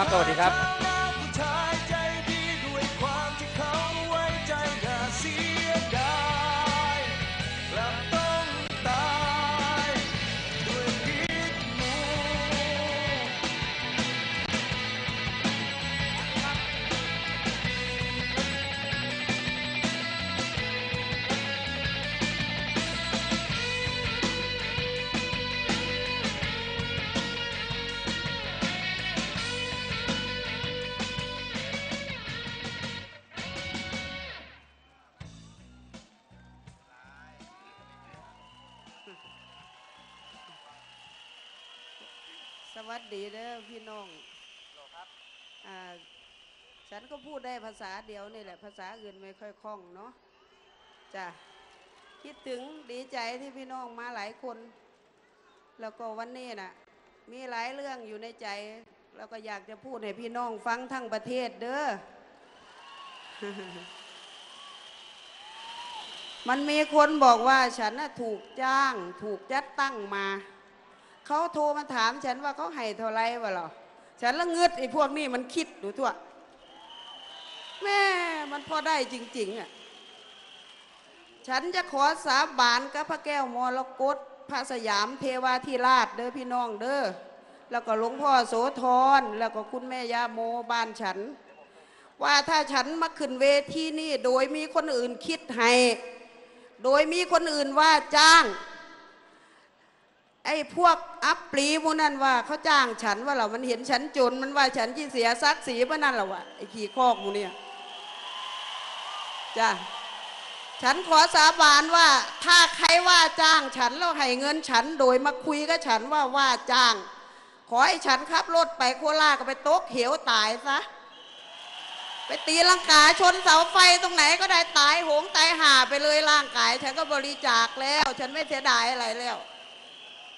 ครับสวัสดีครับ ดได้ภาษาเดียวนี่แหละ ภาษาอื่นไม่ค่อยคล่องเนาะจ้ะคิดถึงดีใจที่พี่น้องมาหลายคน แล้วก็วันนี้น่ะ มีหลายเรื่องอยู่ในใจ แล้วก็อยากจะพูดให้พี่น้องฟังทั้งประเทศเด้อมันมีคนบอกว่าฉันน่ะถูกจ้าง ถูกจัดตั้งมาเขาโทรมาถามฉันว่าเขาให้เท่าไรวะหรอฉันละเงืดไอ้พวกนี้มันคิดดูทั่ว แม่มันพอได้จริง ๆอะฉันจะขอสาบานกับพระแก้วมรกตพระสยามเทวาธิราชเด้อพี่น้องเด้อแล้วก็หลวงพ่อโสธรแล้วก็คุณแม่ยาโมบ้านฉัน ว่าถ้าฉันมาขึ้นเวทีนี่โดยมีคนอื่นคิดให้ โดยมีคนอื่นว่าจ้าง ไอ้พวกอัปปรีพวกนั้นว่าเขาจ้างฉันว่าเรามันเห็นฉันจนมันว่าฉันที่เสียศักดิ์ศรีพวกนั้นเหรอวะไอ้ขี่คอกมูเนี่ย จ้ะฉันขอสาบานว่า ถ้าใครว่าจ้างฉันแล้วให้เงินฉันโดยมาคุยกับฉันว่าว่าจ้าง ขอให้ฉันขับรถไปโคราชก็ไปโต๊ะเหวตายซะไปตีลังกาชนเสาไฟตรงไหนก็ได้ตายโหงตายห่าไปเลยร่างกาย ฉันก็บริจาคแล้ว ฉันไม่เสียดายอะไรแล้ว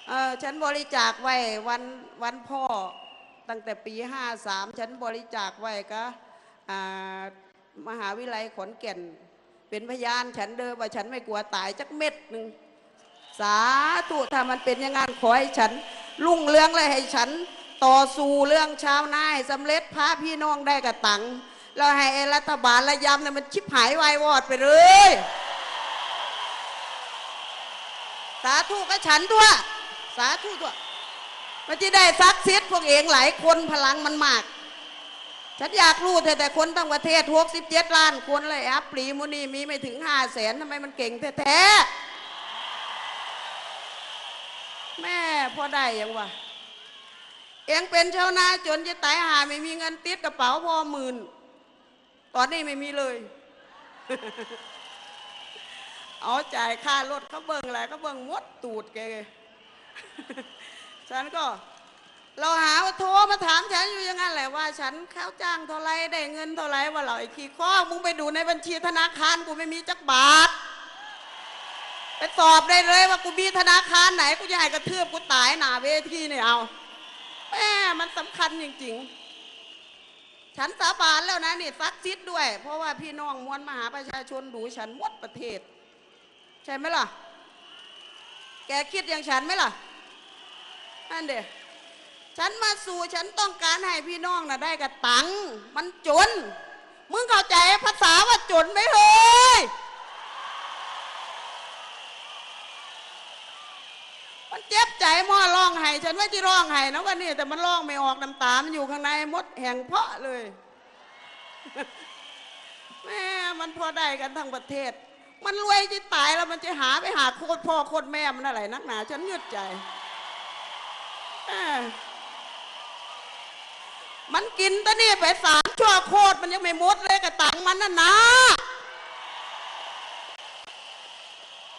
เออฉันบริจาคไว้วันวันพ่อตั้งแต่ปีห้าสามฉันบริจาคไว้ก็อ่า มหาวิทยาลัยขอนแก่น เป็นพยานฉันเดิมว่าฉันไม่กลัวตายจักเม็ดหนึ่งสาธุถ้ามันเป็นอย่างนั้นขอให้ฉันลุ่งเรื่องเลยให้ฉัน ต่อสู้เรื่องชาวนายสำเร็จพระพี่น้องได้กระตังแล้วให้รัฐบาลระยำเนี่ยมันชิบหายวายวอดไปเลย สาธุก็ฉันทั่วสาธุทั่วมันจะได้ซักซิดพวกเองหลายคนพลังมันมาก ฉันอยากรู้แต่แต่คนตั้งประเทศหกสิบเจ็ดล้านคนเลยอัปปรีมุนีมีไม่ถึงห้าแสนทำไมมันเก่งแท้ๆแม่พอได้ยังวะเองเป็นชาวนาจนจะตายหาไม่มีเงินติดกระเป๋าพอหมื่น ตอนนี้ไม่มีเลย เอาจ่ายค่ารถเขาเบิ่งอะไรเขาเบิ่งมดตูดแกฉันก็ เราหาว่าโทรมาถามฉันอยู่อย่างนั้นแหละว่า ฉันเข้าจ้างเท่าไรได้เงินเท่าไรว่าเราไอ้ขี้ข้อมึงไปดูในบัญชีธนาคารกูไม่มีจักบาทไปสอบได้เลยว่ากูมีธนาคารไหนกูจะให้กระเทือบกูตายหนาเวทีเนี่ยเอาแม่มันสำคัญจริงๆ ฉันสาบานแล้วนะนี่ซักซิดด้วย เพราะว่าพี่น้องมวลมหาประชาชนดูฉันหมดประเทศ ใช่ไหมล่ะ แกคิดอย่างฉันไหมล่ะนั่นเดีย ฉันมาสู่ฉันต้องการให้พี่น้องนะได้กระตัง มันจน มึงเข้าใจภาษาว่าจนไหมเฮ้ย มันเจ็บใจม่อร้องไห้ฉันว่ที่ร้องไห้นะวันนี้แต่มันร้องไม่ออกน้ำตา มันอยู่ข้างในมดแห่งเพาะเลย แม่มันพอได้กันทั้งประเทศ มันรวยจะตายแล้วมันจะหาไปหาโคตรพ่อโคตรแม่มันอะไรนักหนา ฉันยืดใจ มันกินตะนี่ไปสามชั่วโคตรมันยังไม่หมดเลยกระตังมันน่ะนะ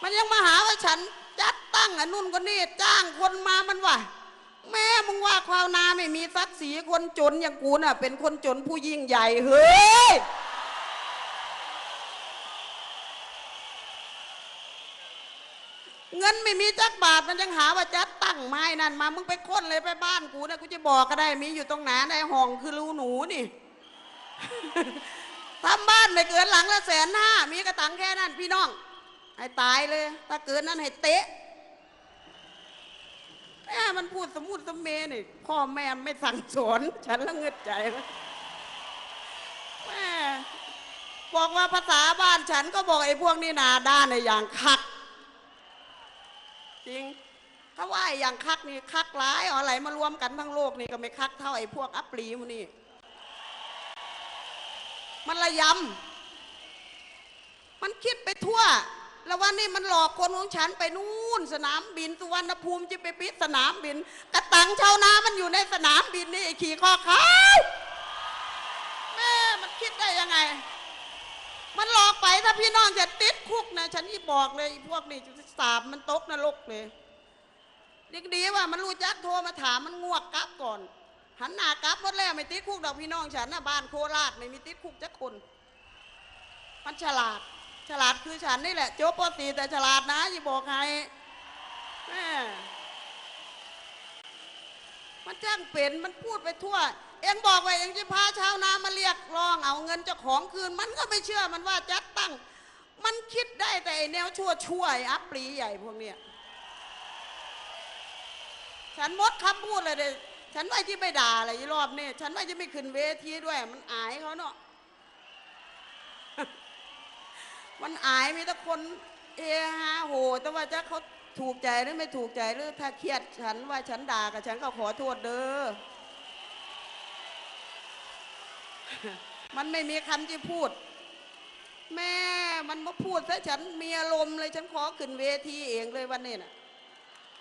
มันยังมาหาว่าฉันจัดตั้งอันนุ่นคนนี้จ้างคนมามันว่าแม่มึงว่าควาวนาไม่มีศักดิ์ศรีคนจนอย่างกูน่ะ เป็นคนจนผู้ยิ่งใหญ่เฮ้ยเงินไม่มีจักบาทมันยังหาว่าจัด ตั้งไม้นั่นมา มึงไปค้นเลยไปบ้านกูนะกูจะบอกก็ได้มีอยู่ตรงไหนในห้องคือรูหนูนี่ทำบ้านไม่เกินหลังละแสนห้ามีกระตังแค่นั้นพี่น้อง ให้ตายเลย ถ้าเกินนั้นให้เตะแม่มันพูดสมุดสมเมนี่พ่อแม่ไม่สั่งสอนฉันละเงึดใจแม่บอกว่าภาษาบ้านฉันก็บอกไอ้พวกนี้หนาด้านในอย่างคัก จริง ถ้าว่าไอ้อย่างคักนี่คักร้ายอาอะไรมารวมกันทั้งโลกนี่ก็ไม่คักเท่าไอ้พวกอัปรีมันนี่มันระยำมันคิดไปทั่ว แล้ววันนี้มันหลอกคนของฉันไปนู่น สนามบินสุวรรณภูมิจะไปปิดสนามบิน กระตังชาวนามันอยู่ในสนามบินนี่ไอ้ขี่คอขาแม่มันคิดได้ยังไง มันหลอกไปถ้าพี่น้องจะติดคุกนะ ฉันที่บอกเลยไอ้พวกนี้จะสาบมันตกนรกเลย ดีดีว่ามันรู้จักโทรมาถามมันงวกกลับก่อน หันหน้ากลับหมดแล้วไม่ติดคุกดอกพี่น้องฉันนะบ้านโคราชไม่มีติดคุกจักคน มันฉลาด ฉลาดคือฉันนี่แหละโจบปสีแต่ฉลาดนะอย่าบอกใครแม่มันจ้างเป็นมันพูดไปทั่ว เองบอกว่าเองจะพาชาวนามาเรียกร้องเอาเงินเจ้าของคืน มันก็ไม่เชื่อมันว่าจัดตั้ง มันคิดได้แต่แนวชั่วช่วยอัปรีใหญ่พวกเนี้ย ฉันมดคำพูดเลยเดยฉันว่าที่ไม่ด่าอะไรรอบนี้ฉันว่าจะไม่ขึ้นเวทีด้วย มันอายเขาเนาะมันอายมีแต่คนเอฮาโหแต่ว่าจะเขาถูกใจหรือไม่ถูกใจหรือถ้าเครียดฉันว่าฉันด่ากับฉันก็ขอโทษเด้อ มันไม่มีคำที่พูด แม่มันมาพูดซะฉันมีอารมณ์เลยฉันขอขึ้นเวทีเองเลยวันนี้น่ะ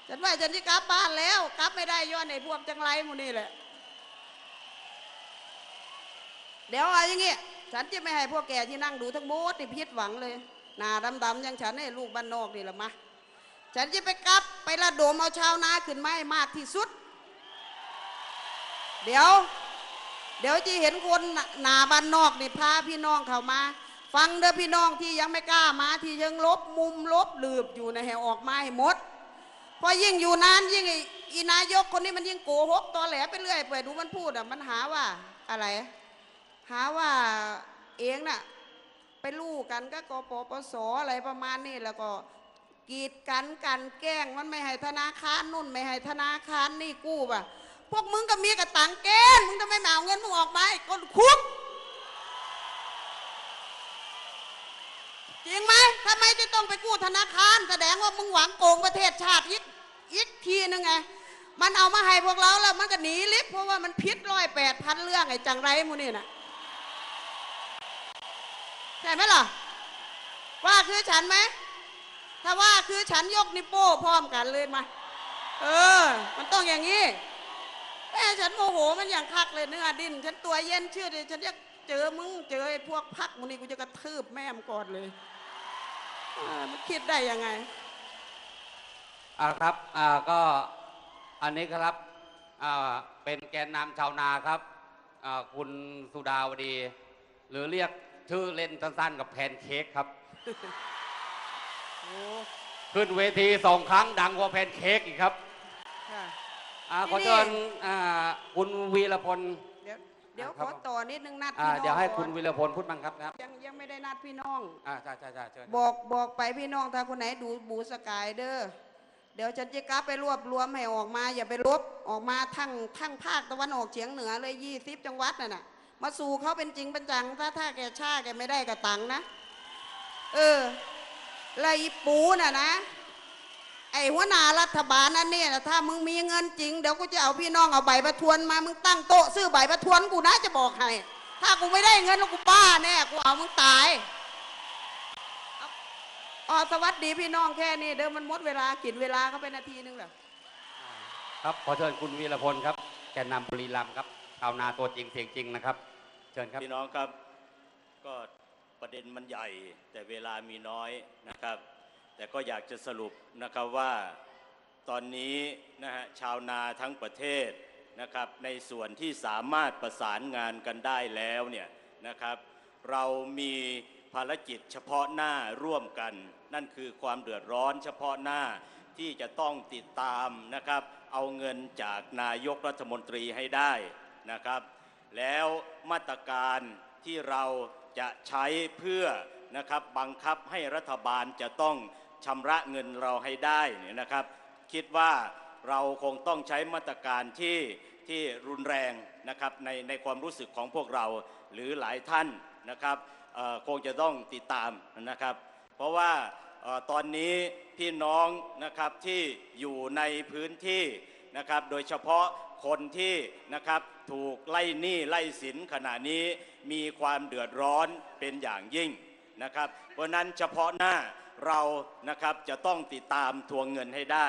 ฉันว่าฉันจะกลับบ้านแล้ว กลับไม่ได้ย้อนไอ้พวกจังไรมูนี่แหละ เดี๋ยวเอาอย่างงี้ยฉันจะไม่ให้พวกแกที่นั่งดูทั้งหมดนี่พิษหวังเลยหน้าดำๆอย่างฉันไอ้ลูกบ้านนอกนี่แหละมาฉันจะไปกลับไประดมเอาชาวนาขึ้นไม้มากที่สุด เดี๋ยว เดี๋ยวจะเห็นคนหนาบ้านนอกนี่พาพี่น้องเขามา ฟังเด้อพี่น้องที่ยังไม่กล้ามาที่ยังลบมุมลบหลืบอยู่ในะให้ออกมาให้หมด พอยิ่งอยู่นานยิ่งไอ้อีนายกคนนี้มันยิ่งโกหกตอแหลไปเรื่อยไปดูมันพูดอะมันหาว่าอะไร หาว่าเองน่ะไปลู่กันก็กปปสอะไรประมาณนี้แล้วก็กีดกันกันแกล้งมันไม่ให้ธนาคารนู่นไม่ให้ธนาคารนี่กู้ป่ะพวกมึงก็มีกระตังแกนมึงทำไมไม่เอาเงินมึงออกมาไอ้ก้นคุก จริงไหมทำไมจะต้องไปกู้ธนาคาร แสดงว่ามึงหวังโกงประเทศชาติอีกอีกทีนึงไง มันเอามาให้พวกเราแล้วมันก็หนีลิบเพราะว่ามันพิษร้อยแปดพันเรื่องไอ้จังไรมูนี่นะใช่ไหมล่ะ ว่าคือฉันไหม ถ้าว่าคือฉันยกนิโป้พร้อมกันเลยมา เออ มันต้องอย่างนี้แม่ฉันโมโหมันอย่างคักเลยเนื้อดิน ฉันตัวเย็นเชื่อดิฉันจะเจอมึงเจอไอ้พวกพักมึงนี่กูจะกระทืบแม่มก่อนเลย อ่ามันคิดได้ยังไง อ่าครับอ่าก็อันนี้ครับอ่าเป็นแกนนำชาวนาครับอ่าคุณสุดาวดี หรือเรียกชื่อเล่นสั้นๆกับแพนเค้กครับ โอ้ขึ้นเวทีสองครั้งดังกว่าแพนเค้กอีกครับค่ะ อ่าที่ขอเชิญอ่าคุณวีรพล เดี๋ยวเดี๋ยวคขรับอต่อนิดนึงนัดอ่าพี่น้องเดี๋ยวให้ก่อนคุณวีรพลพูดบ้างครับครับ ยังยังไม่ได้นัดพี่น้องอ่าใช่ใช่ใช่เชิญบอกบอกไปพี่น้องถ้าคนไหนดูบูสกายเด้อเดี๋ยวฉันจะกลับไปรวบรวมให้ออกมา อย่าไปลบออกมาทั้งทั้งภาคตะวันออกเฉียงเหนือเลยยี่สิบจังหวัดน่ะนะมาสู่เขาเป็นจริงเป็นจัง ถ้าถ้าแกชาแกไม่ได้กระตังนะ เออแล้วอีปูน่ะนะ ไอ้หัวหน้ารัฐบาลนั่นเนี่ยนะถ้ามึงมีเงินจริงเดี๋ยวกูจะเอาพี่น้องเอาใบประทวนมามึงตั้งโต๊ะซื้อใบประทวนกูนะจะบอกให้ถ้ากูไม่ได้เงินแล้วกูบ้าแน่กูเอามึงตายอ๋อสวัสดีพี่น้องแค่นี้เดิมมันหมดเวลากินเวลาเขาไปนาทีนึงเหรอครับขอเชิญคุณวีรพลครับแกนนำบุรีรัมย์ครับชาวนาตัวจริงเสียงจริงนะครับ เชิญครับพี่น้องครับ ก็ประเด็นมันใหญ่แต่เวลามีน้อยนะครับ แต่ก็อยากจะสรุปนะครับว่าตอนนี้นะฮะชาวนาทั้งประเทศนะครับในส่วนที่สามารถประสานงานกันได้แล้วเนี่ยนะครับ เรามีภารกิจเฉพาะหน้าร่วมกัน นั่นคือความเดือดร้อนเฉพาะหน้าที่จะต้องติดตามนะครับ เอาเงินจากนายกรัฐมนตรีให้ได้นะครับ แล้วมาตรการที่เราจะใช้เพื่อนะครับบังคับให้รัฐบาลจะต้อง ชำระเงินเราให้ได้เนี่ยนะครับ คิดว่าเราคงต้องใช้มาตรการที่ที่รุนแรงนะครับในในความรู้สึกของพวกเราหรือหลายท่านนะครับคงจะต้องติดตามนะครับ เพราะว่าออตอนนี้พี่น้องนะครับที่อยู่ในพื้นที่นะครับโดยเฉพาะคนที่นะครับถูกไล่หนี้ไล่สินขณะนี้มีความเดือดร้อนเป็นอย่างยิ่งนะครับ เพราะนั้นเฉพาะหน้า เรานะครับจะต้องติดตามทวงเงินให้ได้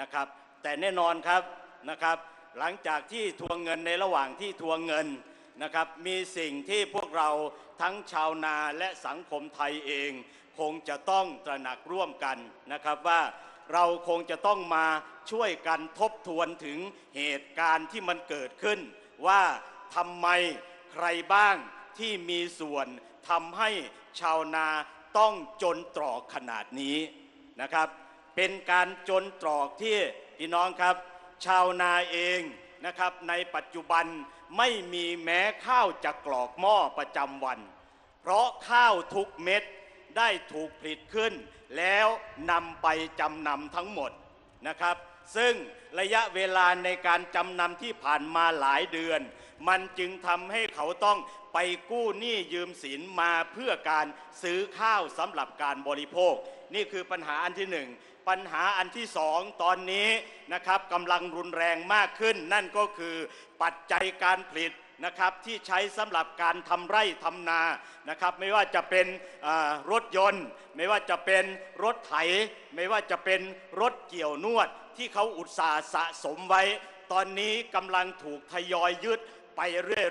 นะครับ แต่แน่นอนครับนะครับ หลังจากที่ทวงเงินในระหว่างที่ทวงเงินนะครับ มีสิ่งที่พวกเราทั้งชาวนาและสังคมไทยเอง คงจะต้องตระหนักร่วมกันนะครับว่าเราคงจะต้องมาช่วยกันทบทวนถึงเหตุการณ์ที่มันเกิดขึ้น ว่าทำไมใครบ้างที่มีส่วนทำให้ชาวนา ต้องจนตรอกขนาดนี้นะครับ เป็นการจนตรอกที่พี่น้องครับ ชาวนาเองนะครับ ในปัจจุบันไม่มีแม้ข้าวจากกรอกหม้อประจำวัน เพราะข้าวทุกเม็ดได้ถูกผลิตขึ้น แล้วนำไปจำนำทั้งหมดนะครับ ซึ่งระยะเวลาในการจำนำที่ผ่านมาหลายเดือน มันจึงทำให้เขาต้องไปกู้หนี้ยืมสินมาเพื่อการซื้อข้าวสำหรับการบริโภค นี่คือปัญหาอันที่หนึ่งปัญหาอันที่สองตอนนี้นะครับกำลังรุนแรงมากขึ้น นั่นก็คือปัจจัยการผลิตนะครับที่ใช้สำหรับการทำไร่ทำนานะครับไม่ว่าจะเป็นรถยนต์ ไม่ว่าจะเป็นรถไถ ไม่ว่าจะเป็นรถเกี่ยวนวด ที่เขาอุตสาห์สะสมไว้ ตอนนี้กำลังถูกทยอยยึด ไป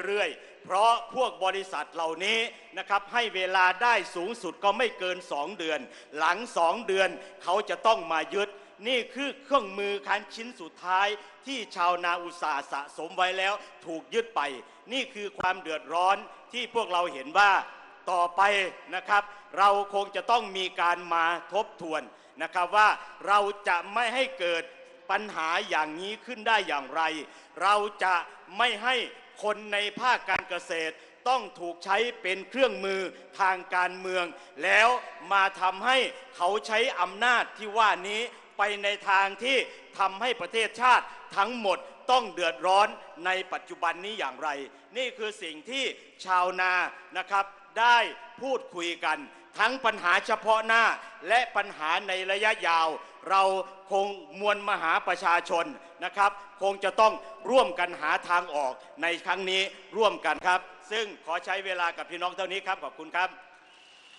เรื่อยๆ เพราะพวกบริษัทเหล่านี้นะครับให้เวลาได้สูงสุดก็ไม่เกิน 2 เดือน หลัง 2 เดือนเขาจะต้องมายึดนี่คือเครื่องมือคันชิ้นสุดท้ายที่ชาวนาอุตสาห์สะสมไว้แล้วถูกยึดไป นี่คือความเดือดร้อนที่พวกเราเห็นว่าต่อไปนะครับ เราคงจะต้องมีการมาทบทวนนะครับว่าเราจะไม่ให้เกิดปัญหาอย่างนี้ขึ้นได้อย่างไร เราจะไม่ให้ คนในภาคการเกษตรต้องถูกใช้เป็นเครื่องมือทางการเมือง แล้วมาทำให้เขาใช้อำนาจที่ว่านี้ไปในทางที่ทำให้ประเทศชาติทั้งหมดต้องเดือดร้อนในปัจจุบันนี้อย่างไร นี่คือสิ่งที่ชาวนานะครับได้พูดคุยกัน ทั้งปัญหาเฉพาะหน้าและปัญหาในระยะยาว เราคงมวลมหาประชาชนนะครับ คงจะต้องร่วมกันหาทางออกในครั้งนี้ร่วมกันครับ ซึ่งขอใช้เวลากับพี่น้องเท่านี้ครับขอบคุณครับ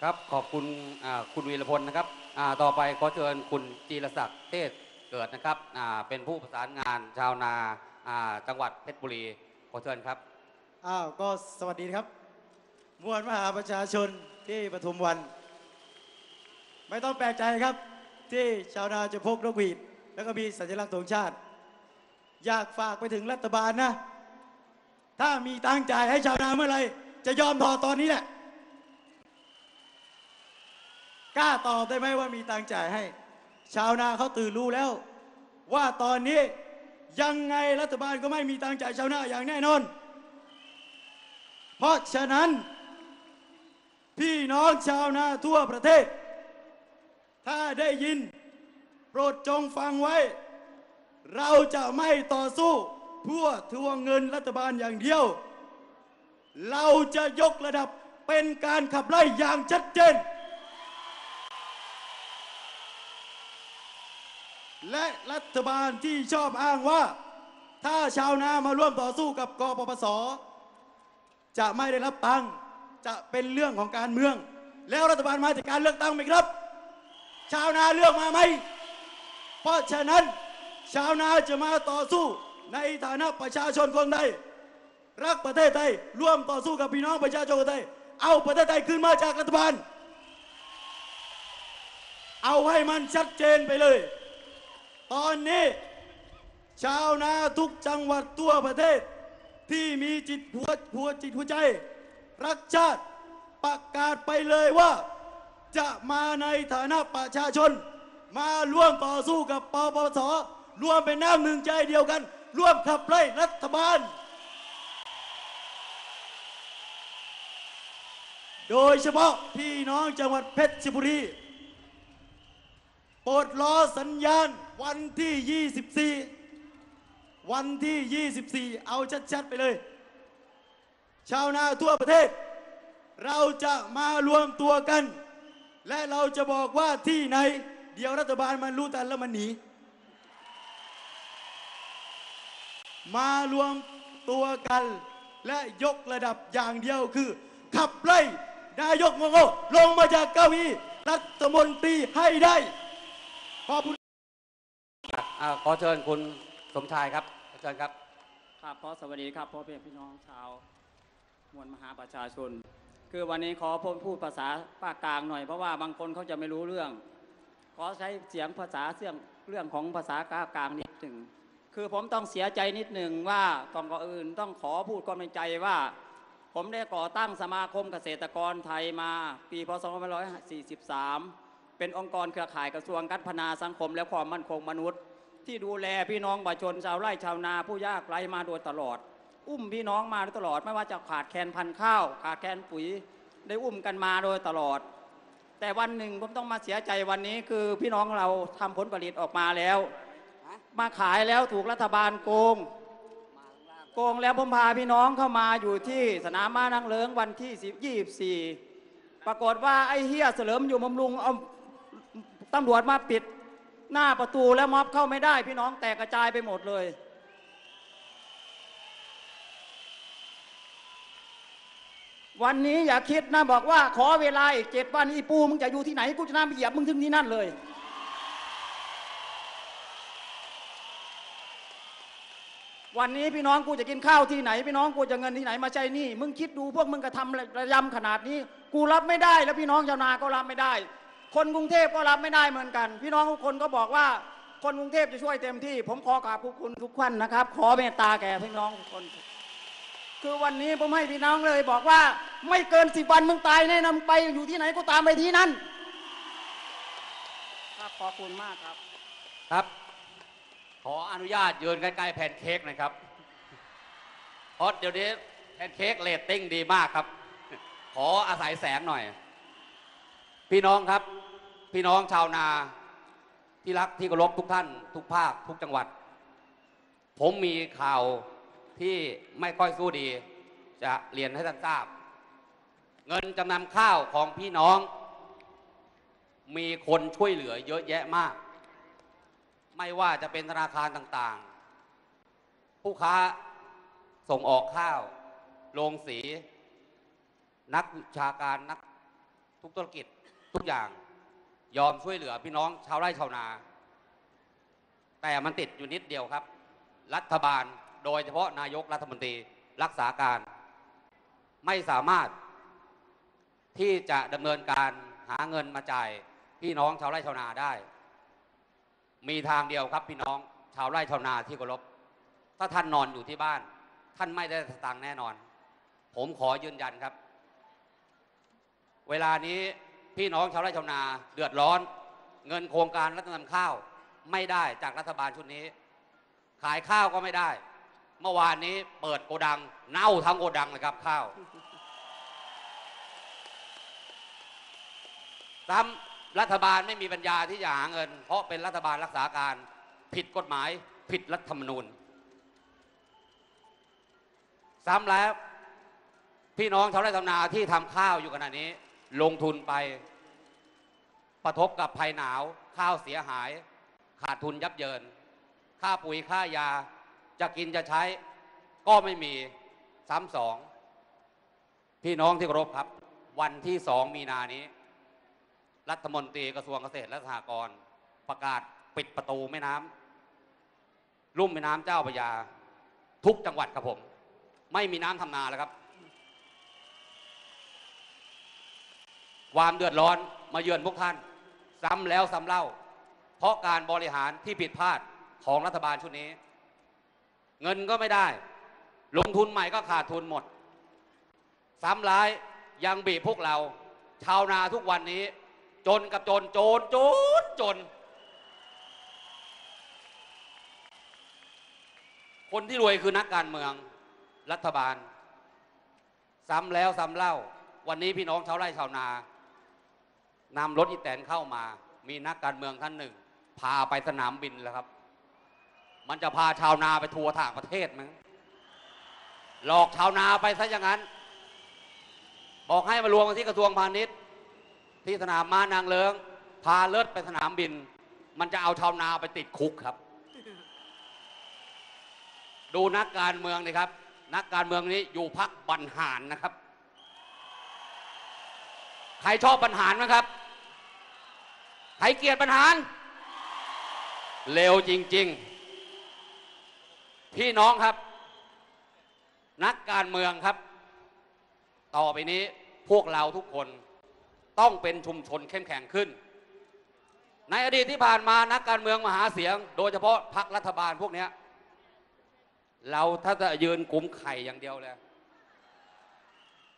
ครับขอบคุณอ่าคุณวีรพลนะครับอ่าต่อไปขอเชิญคุณจีรศักดิ์เทศเกิดนะครับอ่าเป็นผู้ประสานงานชาวนาอ่าจังหวัดเพชรบุรีขอเชิญครับอ้าวก็สวัสดีครับมวลมหาประชาชนที่ปทุมวัน ไม่ต้องแปลกใจครับ ที่ชาวนาจะพกนกหวีด แล้วก็มีสัญลักษณ์ธงชาติ อยากฝากไปถึงรัฐบาลนะ ถ้ามีตังค์จ่ายให้ชาวนาเมื่อไหรจะยอมถอดตอนนี้แหละกล้าตอบได้ไหมว่ามีตังจ่ายให้ ชาวนาเขาตื่นรู้แล้ว ว่าตอนนี้ยังไงรัฐบาลก็ไม่มีตังจ่ายชาวนาอย่างแน่นอน เพราะฉะนั้น พี่น้องชาวนาทั่วประเทศ ถ้าได้ยิน โปรดจงฟังไว้ เราจะไม่ต่อสู้เพื่อทวงเงินรัฐบาลอย่างเดียว เราจะยกระดับเป็นการขับไล่อย่างชัดเจน และรัฐบาลที่ชอบอ้างว่า ถ้าชาวนามาร่วมต่อสู้กับกปปส จะไม่ได้รับตังจะเป็นเรื่องของการเมือง แล้วรัฐบาลมาจากการเลือกตั้งไหมครับ ชาวนาเลือกมาไหม เพราะฉะนั้นชาวนาจะมาต่อสู้ในฐานะประชาชนคนไทยรักประเทศไทยร่วมต่อสู้กับพี่น้องประชาชนคนไทยเอาประเทศไทยขึ้นมาจากรัฐบาล เอาให้มันชัดเจนไปเลย ตอนนี้ ชาวนาทุกจังหวัดทั่วประเทศ ที่มีจิตหัวหัวจิตหัวใจ รักชาติประกาศไปเลยว่า จะมาในฐานะประชาชน มาร่วมต่อสู้กับปปสร่วมเป็นน้ำหนึ่งใจเดียวกัน ร่วมขับไล่รัฐบาล โดยเฉพาะพี่น้องจังหวัดเพชรบุรีปรดรอสัญญาณวันที่ 24 วันที่ 24 เอาชัดๆไปเลย ชาวนาทั่วประเทศ เราจะมารวมตัวกัน และเราจะบอกว่าที่ไหน เดี๋ยวรัฐบาลมันรู้ทันแล้วมันหนี มารวมตัวกัน และยกระดับอย่างเดียวคือ ขับไล่นายกโงโงลงมาจากเก้าอี้รัฐมนตรีให้ได้ขอบคุณอ่าขอเชิญคุณสมชายครับเชิญครับ ครับขอสวัสดีครับพ่อแม่พี่น้องชาว มวลมหาประชาชน คือวันนี้ขอพพูดภาษาภาคกลางหน่อยเพราะว่าบางคนเขาจะไม่รู้เรื่อง ขอใช้เสียงภาษาเสียงเรื่องของภาษากลางนิดหนึ่งคือผมต้องเสียใจนิดหนึ่งว่าก่อนก่ออื่นต้องขอพูดความในใจว่า ผมได้ก่อตั้งสมาคมเกษตรกรไทยมาปีพศ2543 เป็นองค์กรเครือข่ายกระทรวงการพัฒนาสังคมและความมั่นคงมนุษย์ ที่ดูแลพี่น้องประชาชนชาวไร่ชาวนาผู้ยากไร้มาโดยตลอด อุ้มพี่น้องมาโดยตลอด ไม่ว่าจะขาดแคลนพันธุ์ข้าว ขาดแคลนปุ๋ยได้อุ้มกันมาโดยตลอด แต่วันหนึ่งผมต้องมาเสียใจวันนี้คือพี่น้องเราทำผลผลิตออกมาแล้ว มาขายแล้วถูกรัฐบาลโกง โกงแล้วผมพาพี่น้องเข้ามาอยู่ที่สนามม้านังเลิงวันที่ 24 ปรากฏว่าไอ้เฮียเสลิมอยู่บำรุงเอาตำรวจมาปิดหน้าประตูแล้วม็อบเข้าไม่ได้ พี่น้องแตกกระจายไปหมดเลย วันนี้อย่าคิดนะบอกว่า ขอเวลาอีกเจ็ดวันอีปูมึงจะอยู่ที่ไหนกูจะน้ำไปเหยียบมึงถึงที่นั่นเลย วันนี้พี่น้องกูจะกินข้าวที่ไหน พี่น้องกูจะเงินที่ไหนมาใช้นี่ มึงคิดดูพวกมึงกระทำระยำขนาดนี้ กูรับไม่ได้ แล้วพี่น้องชาวนาก็รับไม่ได้ คนกรุงเทพก็รับไม่ได้เหมือนกัน พี่น้องทุกคนก็บอกว่า คนกรุงเทพจะช่วยเต็มที่ ผมขอกราบขอบคุณทุกท่านนะครับ ขอเมตตาแก่พี่น้องทุกคน คือวันนี้ผมให้พี่น้องเลย บอกว่าไม่เกินสิบวันมึงตายแน่นอนมึงไปอยู่ที่ไหนก็ตามไปที่นั่นครับขอบคุณมากครับ ครับ ขออนุญาตยืนใกล้ๆแพนเค้กหนะครับเพราะเดี๋ยวนี้แพนเค้กเรตติ้งดีมากครับ ขออาศัยแสงหน่อย พี่น้องครับ พี่น้องชาวนาที่รักที่เคารพทุกท่าน ทุกภาคทุกจังหวัด ผมมีข่าว ที่ไม่ค่อยสู้ดี จะเรียนให้ท่านทราบ เงินจำนำข้าวของพี่น้อง มีคนช่วยเหลือเยอะแยะมาก ไม่ว่าจะเป็นธนาคารต่างๆ ผู้ค้าส่งออกข้าวโรงสี นักวิชาการนักทุกธุรกิจทุกอย่างยอมช่วยเหลือพี่น้องชาวไร่ชาวนา แต่มันติดอยู่นิดเดียวครับ รัฐบาล โดยเฉพาะนายกรัฐมนตรีรักษาการไม่สามารถที่จะดำเนินการหาเงินมาจ่ายพี่น้องชาวไร่ชาวนาได้ มีทางเดียวครับพี่น้องชาวไร่ชาวนาที่เคารพถ้าท่านนอนอยู่ที่บ้าน ท่านไม่ได้สตางค์แน่นอน ผมขอยืนยันครับ เวลานี้พี่น้องชาวไร่ชาวนาเดือดร้อน เงินโครงการรัฐนำข้าวไม่ได้จากรัฐบาลชุดนี้ ขายข้าวก็ไม่ได้ เมื่อวานนี้เปิดโกดัง เน่าทั้งโกดังเลยครับข้าวซ้ำรัฐบาลไม่มีปัญญาที่จะหาเงิน เพราะเป็นรัฐบาลรักษาการ ผิดกฎหมาย ผิดรัฐธรรมนูญ ซ้ำแล้ว พี่น้องชาวไร่ชาวนาที่ทำข้าวอยู่ขณะนี้ ลงทุนไป ประทบกับภัยหนาว ข้าวเสียหาย ขาดทุนยับเยิน ค่าปุ๋ยค่ายา จะกินจะใช้ ก็ไม่มีซ้ำสอง พี่น้องที่เคารพครับ วันที่สองมีนานี้ รัฐมนตรีกระทรวงเกษตรและสหกรณ์ประกาศปิดประตูแม่น้ำลุ่มแม่น้ำเจ้าพระยา ทุกจังหวัดครับผม ไม่มีน้ำทำนาแล้วครับ ความเดือดร้อนมาเยือนพวกท่าน ซ้ำแล้วซ้ำเล่า เพราะการบริหารที่ผิดพลาดของรัฐบาลชุดนี้ เงินก็ไม่ได้ ลงทุนใหม่ก็ขาดทุนหมด ซ้ำร้ายยังบีบพวกเรา ชาวนาทุกวันนี้ จนกับจนโจนจนจน คนที่รวยคือนักการเมืองรัฐบาล ซ้ำแล้วซ้ำเล่า วันนี้พี่น้องชาวไร่ชาวนานำรถอีแตนเข้ามา มีนักการเมืองท่านหนึ่ง พาไปสนามบินแล้วครับ มันจะพาชาวนาไปทัวร์ต่างประเทศมั้งหลอกชาวนาไปซะอย่างนั้น บอกให้มารวมกันที่กระทรวงพาณิชย์ ที่สนามม้านางเลิงพาเลิศไปสนามบิน มันจะเอาชาวนาไปติดคุกครับ ดูนักการเมืองนี่ครับ นักการเมืองนี้อยู่พักบรรหารนะครับ ใครชอบบรรหารไหมครับ ใครเกลียดบรรหารเร็วจริง ๆ พี่น้องครับ นักการเมืองครับ ต่อไปนี้พวกเราทุกคนต้องเป็นชุมชนเข้มแข็งขึ้น ในอดีตที่ผ่านมานักการเมืองมาหาเสียง โดยเฉพาะพรรครัฐบาลพวกนี้เราถ้าจะยืนกลุ่มไข่อย่างเดียวเลย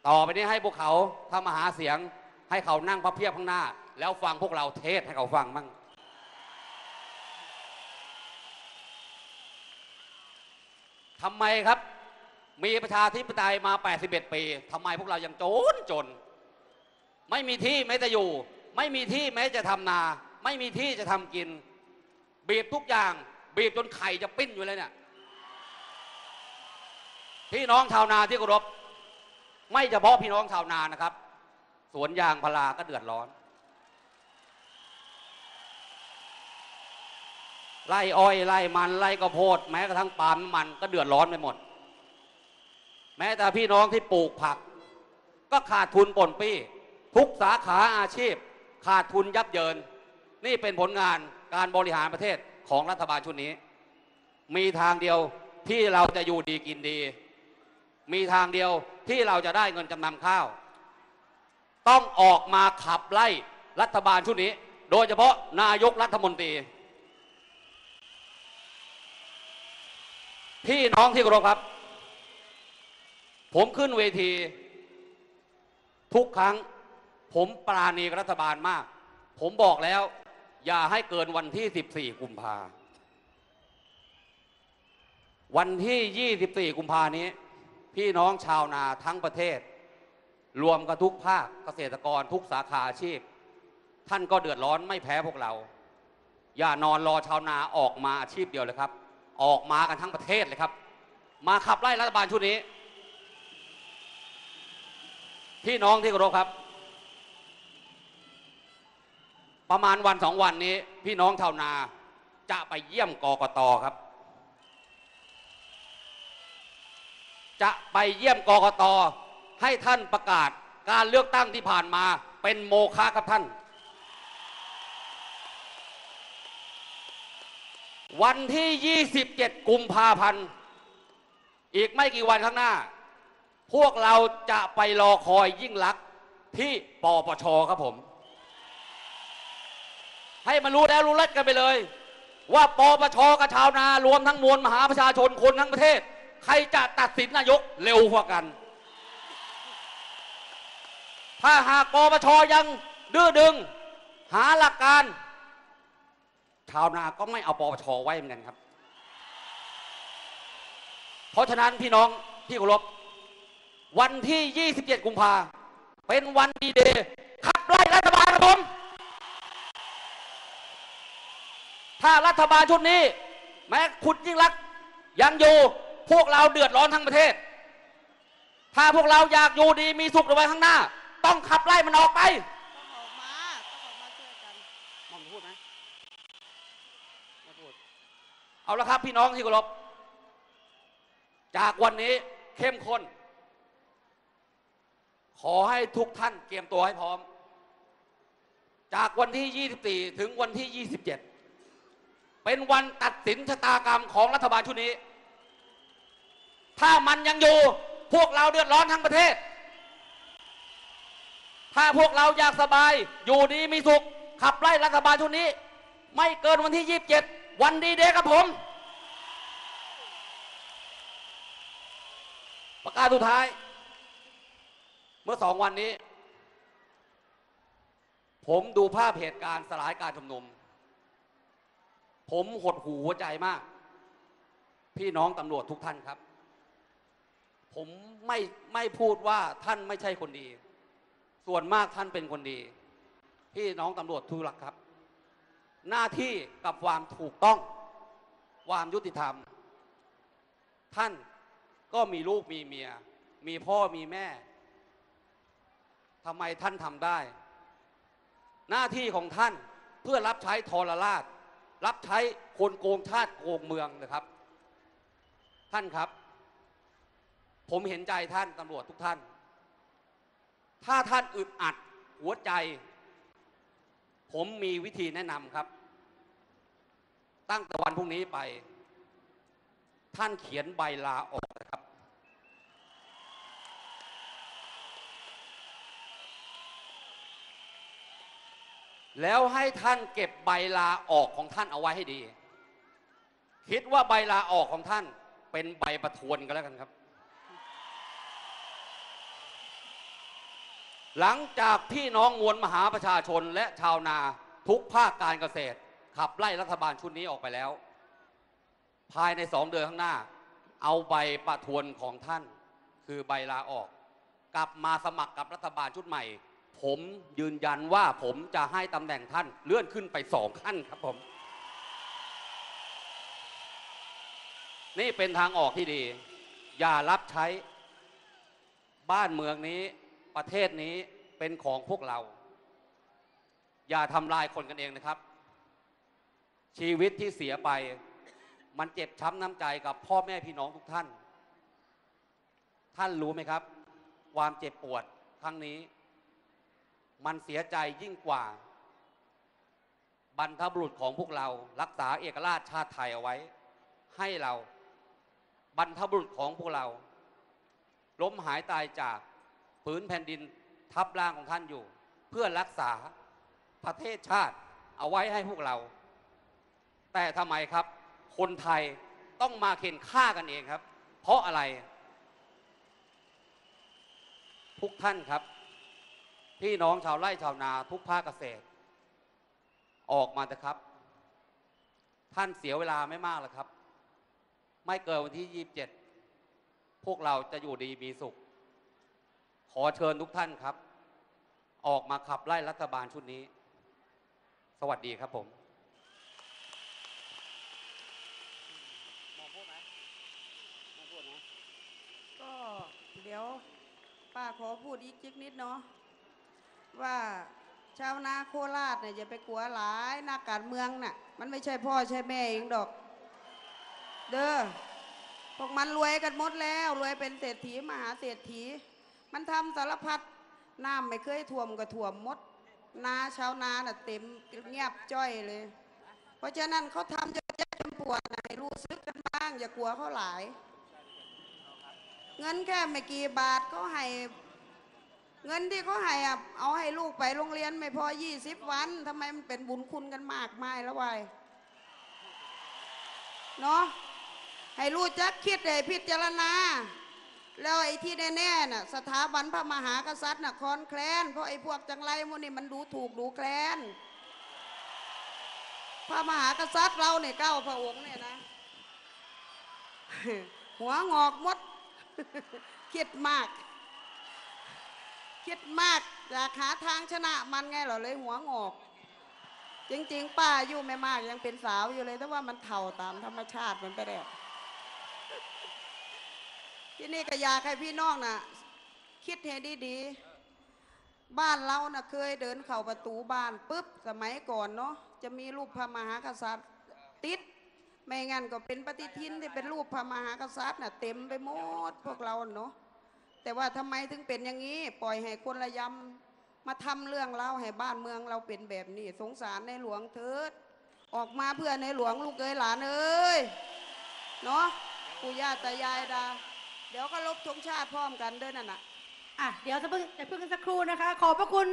ต่อไปนี้ให้พวกเขาถ้ามาหาเสียง ให้เขานั่งพับเพียบข้างหน้า แล้วฟังพวกเราเทศให้เขาฟังบ้าง ทำไมครับ มีประชาธิปไตยมา 81 ปีทำไมพวกเรายังจนจน ไม่มีที่แม้จะอยู่ ไม่มีที่แม้จะทำนา ไม่มีที่จะทำกิน บีบทุกอย่าง บีบจนไข่จะปิ้นอยู่เลยเนี่ยพี่น้องชาวนาที่เคารพไม่เฉพาะพี่น้องชาวนานะครับ สวนยางพาราก็เดือดร้อน ไล่อ้อยไล่มันไล่กระโพด แม้กระทั่งปาล์มมันก็เดือดร้อนไปหมด แม้แต่พี่น้องที่ปลูกผัก ก็ขาดทุนปนปี้ ทุกสาขาอาชีพ ขาดทุนยับเยิน นี่เป็นผลงานการบริหารประเทศของรัฐบาลชุดนี้ มีทางเดียวที่เราจะอยู่ดีกินดี มีทางเดียวที่เราจะได้เงินจำนำข้าว ต้องออกมาขับไล่รัฐบาลชุดนี้ โดยเฉพาะนายกรัฐมนตรี พี่น้องที่เคารพครับ ผมขึ้นเวที ทุกครั้ง ผมปราณีรัฐบาลมาก ผมบอกแล้ว อย่าให้เกินวันที่ 14 กุมภาวันที่ 24 กุมภานี้ พี่น้องชาวนาทั้งประเทศ รวมกับทุกภาคเกษตรกรทุกสาขาอาชีพ ท่านก็เดือดร้อนไม่แพ้พวกเรา อย่านอนรอชาวนาออกมาอาชีพเดียวเลยครับ ออกมากันทั้งประเทศเลยครับ มาขับไล่รัฐบาลชุดนี้ พี่น้องที่เคารพครับ ประมาณวันสองวันนี้ พี่น้องชาวนาจะไปเยี่ยมกกตครับ จะไปเยี่ยมกกตให้ท่านประกาศการเลือกตั้งที่ผ่านมาเป็นโมฆะครับท่าน วันที่ 27 กุมภาพันธ์ อีกไม่กี่วันข้างหน้า พวกเราจะไปรอคอยยิ่งลักษณ์ที่ปปชครับผม ให้มันรู้แล้วรู้เล็ดกันไปเลย ว่าปปชกับชาวนารวมทั้งมวลมหาประชาชนคนทั้งประเทศ ใครจะตัดสินนายกเร็วกว่ากัน ถ้าหากปปชยังดื้อดึง หาหลักการ ชาวนาก็ไม่เอาปปชไว้เหมือนกันครับ เพราะฉะนั้นพี่น้องที่เคารพวันที่ 27 กุมภาเป็นวันดีเดย์ขับไล่รัฐบาลครับผมถ้ารัฐบาลชุดนี้ แม้คุณยิ่งรักยังอยู่พวกเราเดือดร้อนทั้งประเทศ ถ้าพวกเราอยากอยู่ดีมีสุขในวันข้างหน้า ต้องขับไล่มันออกไป ต้องออกมา ต้องออกมาช่วยกัน มองพูดไหมไม่พูด เอาละครับพี่น้องที่เคารพจากวันนี้เข้มข้น ขอให้ทุกท่านเตรียมตัวให้พร้อม จากวันที่ 24 ถึงวันที่ 27 เป็นวันตัดสินชะตากรรมของรัฐบาลชุดนี้ ถ้ามันยังอยู่พวกเราเดือดร้อนทั้งประเทศ ถ้าพวกเราอยากสบายอยู่ดีมีสุข ขับไล่รัฐบาลชุดนี้ ไม่เกินวันที่ 27 วันดีเดย์ครับผม ประกาศสุดท้าย เมื่อสองวันนี้ ผมดูภาพเหตุการณ์สลายการชุมนุม ผมหดหูหัวใจมาก พี่น้องตำรวจทุกท่านครับ ผมไม่ไม่พูดว่าท่านไม่ใช่คนดี ส่วนมากท่านเป็นคนดี พี่น้องตำรวจทุกรักครับ หน้าที่กับความถูกต้อง ความยุติธรรม ท่านก็มีลูกมีเมีย มีพ่อมีแม่ทำไมท่านทำได้ หน้าที่ของท่านเพื่อรับใช้ทรราช รับใช้คนโกงชาติโกงเมืองนะครับ ท่านครับ ผมเห็นใจท่านตำรวจทุกท่าน ถ้าท่านอึดอัดหัวใจ ผมมีวิธีแนะนำครับ ตั้งแต่วันพรุ่งนี้ไป ท่านเขียนใบลาออกนะครับ แล้วให้ท่านเก็บใบลาออกของท่านเอาไว้ให้ดี คิดว่าใบลาออกของท่านเป็นใบประทวนกันแล้วกันครับ หลังจากพี่น้องมวลมหาประชาชนและชาวนาทุกภาคการเกษตร ขับไล่รัฐบาลชุดนี้ออกไปแล้ว ภายในสองเดือนข้างหน้า เอาใบประทวนของท่าน คือใบลาออก กลับมาสมัครกับรัฐบาลชุดใหม่ ผมยืนยันว่าผมจะให้ตำแหน่งท่านเลื่อนขึ้นไปสองขั้นครับผม นี่เป็นทางออกที่ดี อย่ารับใช้บ้านเมืองนี้ ประเทศนี้เป็นของพวกเรา อย่าทำลายคนกันเองนะครับ ชีวิตที่เสียไป มันเจ็บช้ำน้ำใจกับพ่อแม่พี่น้องทุกท่าน ท่านรู้ไหมครับ ความเจ็บปวดครั้งนี้ มันเสียใจยิ่งกว่า บรรพบุรุษของพวกเรา รักษาเอกราชชาติไทยเอาไว้ ให้เราบรรพบุรุษของพวกเรา ล้มหายตายจาก ผืนแผ่นดินทับร่างของท่านอยู่ เพื่อรักษาประเทศชาติเอาไว้ให้พวกเรา แต่ทำไมครับ คนไทยต้องมาเข็นฆ่ากันเองครับ เพราะอะไร ทุกท่านครับ พี่น้องชาวไร่ชาวนาทุกภาคเกษตร ออกมาเถอะครับ ท่านเสียเวลาไม่มากแล้วครับ ไม่เกินวันที่ 27 พวกเราจะอยู่ดีมีสุข อเชิญทุกท่านครับ ออกมาขับไล่รัฐบาลชุดนี้ สวัสดีครับผมก็เดี๋ยวป้าขอพูดอีกจิกนิดเนาะว่าชาวนาโคราชเนี่ยอย่าไปกลัวหลายนักการเมืองน่ะ มันไม่ใช่พ่อใช่แม่เองดอก เด้อพวกมันรวยกันหมดแล้ว รวยเป็นเศรษฐีมหาเศรษฐี มันทำสารพัดน้ำไม่เคยท่วมก็ท่วมมด นาชาวนาน่ะเต็มเงียบจ้อยเลย เพราะฉะนั้นเขาทำจะแย่จนปวดให้รู้สึกกันบ้าง อย่ากลัวเขาหลาย เงินแค่ไม่กี่บาทเขาให้เงินที่เขาให้อะเอาให้ลูกไปโรงเรียนไม่พอ20วันทำไมมันเป็นบุญคุณกันมากมายแล้ววายเนาะให้รู้จักคิดให้พิจารณา แล้วไอ้ที่แน่ๆน่ะสถาบันพระมหากษัตริย์น่ะคอนแคลนเพราะไอ้พวกจังไรพวกนี้มันดูถูกดูแคลนพระมหากษัตริย์เราเนี่ยเก้าพระองค์เนี่ยนะ หัวงอกมดคิดมาก คิดมากอยากหาทางชนะมันไงเหรอเลยหัวงอก จริง ๆ ป้าอายู่ไม่มากยังเป็นสาวอยู่เลย แต่ว่ามันเท่าตามธรรมชาติมันไปแล้ว ที่นี่ก็อยากให้พี่น้องน่ะ คิดให้ดีๆ บ้านเราน่ะเคยเดินเข้าประตูบ้านปุ๊บสมัยก่อนเนาะจะมีรูปพระมหากษัตริย์ติด ไม่งั้นก็เป็นปฏิทินที่เป็นรูปพระมหากษัตริย์น่ะเต็มไปหมดพวกเราเนาะแต่ว่าทำไมถึงเป็นอย่างนี้ ปล่อยให้คนระยำมาทำเรื่องเราให้บ้านเมืองเราเป็นแบบนี้ สงสารในหลวงเถิด ออกมาเพื่อในหลวงลูกเอ้ยหลานเอ้ยเนาะปู่ย่าตายายดา เดี๋ยวก็ลบธงชาติพร้อมกันเด้อนั่นน่ะ อะเดี๋ยวจะเพิ่งจะเพิ่งกันสักครู่นะคะ ขอบพระคุณ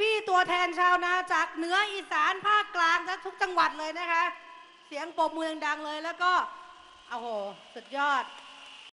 พี่ๆตัวแทนชาวนาจากเหนืออีสานภาคกลางและทุกจังหวัดเลยนะคะ เสียงปรบมือดังๆเลยแล้วก็โอ้โหสุดยอด